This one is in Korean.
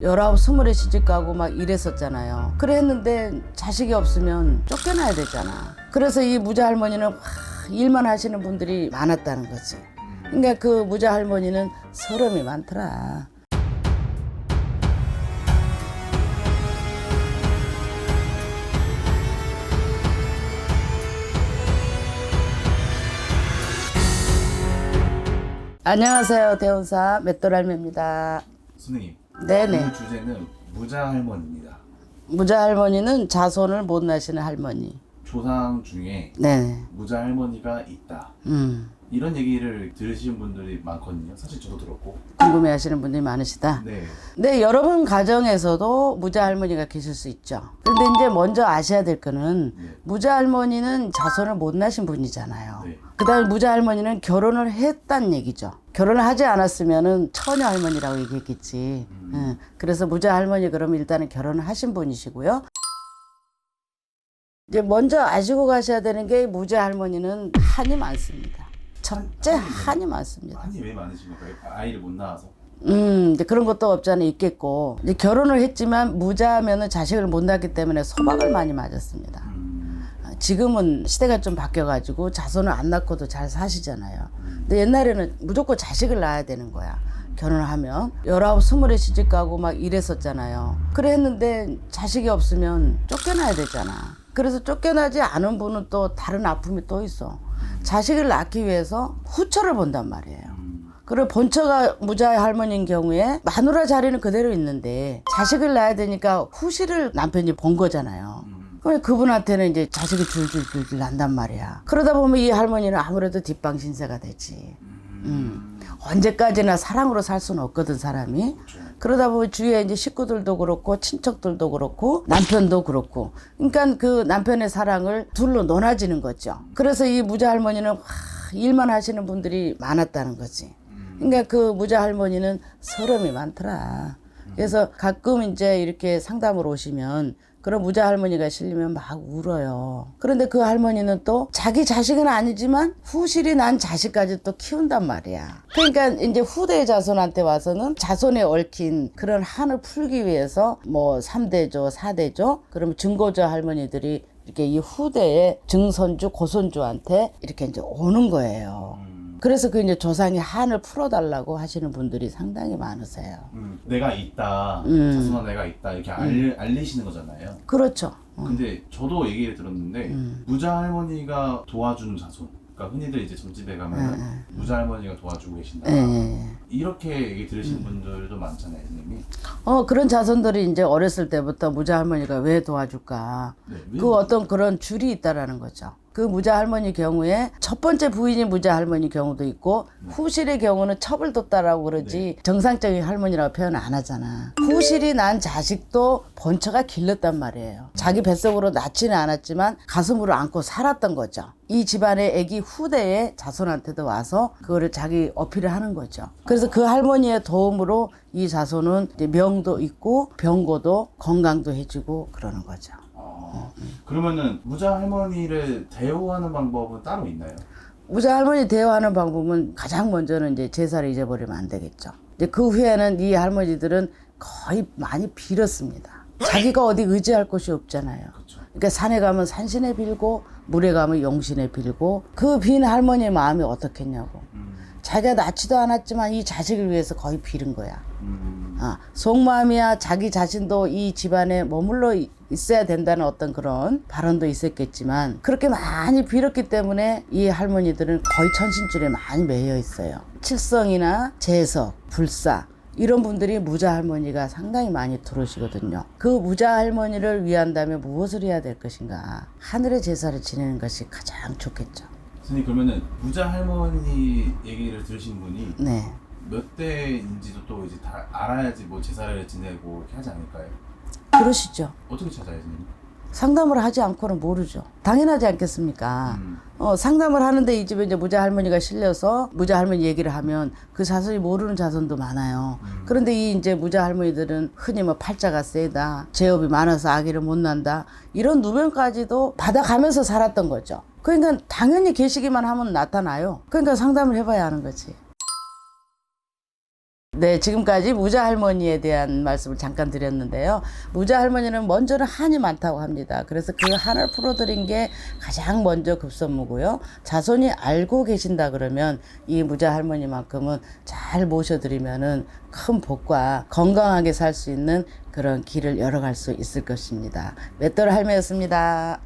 열아홉 스물에 시집 가고 막 이랬었잖아요. 그래 했는데 자식이 없으면 쫓겨나야 되잖아. 그래서 이 무자 할머니는 와, 일만 하시는 분들이 많았다는 거지. 그러니까 그 무자 할머니는 서름이 많더라. 안녕하세요. 대원사 맷돌할매입니다. 선생님 네네. 오늘 주제는 무자 할머니입니다. 무자 할머니는 자손을 못 나시는 할머니. 조상 중에 네네. 무자 할머니가 있다. 음. 이런 얘기를 들으신 분들이 많거든요. 사실 저도 들었고. 궁금해 하시는 분들이 많으시다. 네. 네, 여러분 가정에서도 무자 할머니가 계실 수 있죠. 그런데 이제 먼저 아셔야 될 거는 네. 무자 할머니는 자손을 못 나신 분이잖아요. 네. 그 다음에 무자 할머니는 결혼을 했단 얘기죠. 결혼을 하지 않았으면은 처녀 할머니라고 얘기했겠지. 예, 그래서 무자 할머니 그러면 일단은 결혼을 하신 분이시고요. 이제 먼저 아시고 가셔야 되는 게 무자 할머니는 한이 많습니다. 첫째 한이 많습니다. 한이 왜 많으신 걸까요? 아이를 못 낳아서. 음, 이제 그런 것도 없잖아 있겠고 이제 결혼을 했지만 무자면은 자식을 못 낳기 때문에 소박을 많이 맞았습니다. 지금은 시대가 좀 바뀌어가지고 자손을 안 낳고도 잘 사시잖아요. 근데 옛날에는 무조건 자식을 낳아야 되는 거야. 결혼을 하면 열아홉 스물에 시집 가고 막 이랬었잖아요. 그래 했는데 자식이 없으면 쫓겨나야 되잖아. 그래서 쫓겨나지 않은 분은 또 다른 아픔이 또 있어. 자식을 낳기 위해서 후처를 본단 말이에요. 음, 그리고 본처가 무자 할머니인 경우에 마누라 자리는 그대로 있는데 자식을 낳아야 되니까 후시를 남편이 본 거잖아요. 음, 그럼 그분한테는 이제 자식이 줄줄줄줄 난단 말이야. 그러다 보면 이 할머니는 아무래도 뒷방 신세가 되지. 음, 언제까지나 사랑으로 살 수는 없거든 사람이. 그러다 보면 주위에 이제 식구들도 그렇고 친척들도 그렇고 남편도 그렇고 그러니까 그 남편의 사랑을 둘로 논아지는 거죠. 그래서 이 무자 할머니는 와, 일만 하시는 분들이 많았다는 거지. 그러니까 그 무자 할머니는 서름이 많더라. 그래서 가끔 이제 이렇게 상담을 오시면 그런 무자 할머니가 실리면 막 울어요. 그런데 그 할머니는 또 자기 자식은 아니지만 후실이 난 자식까지 또 키운단 말이야. 그러니까 이제 후대 자손한테 와서는 자손에 얽힌 그런 한을 풀기 위해서 뭐 3대조, 4대조, 그러면 증고조 할머니들이 이렇게 이 후대의 증손주, 고손주한테 이렇게 이제 오는 거예요. 음, 그래서 그 이제 조상의 한을 풀어달라고 하시는 분들이 상당히 많으세요. 음, 내가 있다. 음. 자손아 내가 있다. 이렇게 알, 알리시는 거잖아요. 그렇죠. 근데 저도 얘기를 들었는데 음. 무자 할머니가 도와주는 자손. 그러니까 흔히들 이제 점집에 가면 음, 무자 할머니가 도와주고 계신다. 예, 예, 예. 이렇게 얘기 들으시는 음. 분들도 많잖아요, 선생님이. 어, 그런 자손들이 이제 어렸을 때부터 무자 할머니가 왜 도와줄까? 네, 왜 그 어떤 그런 줄이 있다라는 거죠. 그 무자 할머니 경우에 첫 번째 부인이 무자 할머니 경우도 있고 후실의 경우는 첩을 뒀다라고 그러지 정상적인 할머니라고 표현 안 하잖아. 후실이 난 자식도 본처가 길렀단 말이에요. 자기 뱃속으로 낳지는 않았지만 가슴으로 안고 살았던 거죠. 이 집안의 애기 후대의 자손한테도 와서 그거를 자기 어필을 하는 거죠. 그래서 그 할머니의 도움으로 이 자손은 명도 있고 병고도 건강도 해주고 그러는 거죠. 아, 그러면은 무자 할머니를 대우하는 방법은 따로 있나요? 우자 할머니 대화하는 방법은 가장 먼저는 이제 제사를 잊어버리면 안 되겠죠. 이제 그 후에는 이 할머니들은 거의 많이 빌었습니다. 자기가 어디 의지할 곳이 없잖아요. 그렇죠. 그러니까 산에 가면 산신에 빌고 물에 가면 용신에 빌고 그 빈 할머니의 마음이 어떻겠냐고. 음, 자기가 낳지도 않았지만 이 자식을 위해서 거의 빌은 거야. 음, 아, 속마음이야 자기 자신도 이 집안에 머물러 이- 있어야 된다는 어떤 그런 발언도 있었겠지만 그렇게 많이 빌었기 때문에 이 할머니들은 거의 천신줄에 많이 매여 있어요. 칠성이나 재석, 불사 이런 분들이 무자 할머니가 상당히 많이 들어오시거든요. 그 무자 할머니를 위한다면 무엇을 해야 될 것인가? 하늘의 제사를 지내는 것이 가장 좋겠죠. 선생님 그러면은 무자 할머니 얘기를 들으신 분이 네. 몇 대인지도 또 이제 다 알아야지 뭐 제사를 지내고 이렇게 하지 않을까요? 그러시죠. 어떻게 찾아요, 선생님? 상담을 하지 않고는 모르죠. 당연하지 않겠습니까? 음, 어, 상담을 하는데 이 집에 이제 무자 할머니가 실려서 무자 할머니 얘기를 하면 그 자손이 모르는 자손도 많아요. 그런데 이 이제 무자 할머니들은 흔히 뭐 팔자가 세다, 재업이 많아서 아기를 못 난다, 이런 누명까지도 받아가면서 살았던 거죠. 그러니까 당연히 계시기만 하면 나타나요. 그러니까 상담을 해봐야 하는 거지. 네, 지금까지 무자 할머니에 대한 말씀을 잠깐 드렸는데요. 무자 할머니는 먼저는 한이 많다고 합니다. 그래서 그 한을 풀어드린 게 가장 먼저 급선무고요. 자손이 알고 계신다 그러면 이 무자 할머니만큼은 잘 모셔드리면은 큰 복과 건강하게 살 수 있는 그런 길을 열어갈 수 있을 것입니다. 맷돌 할매였습니다.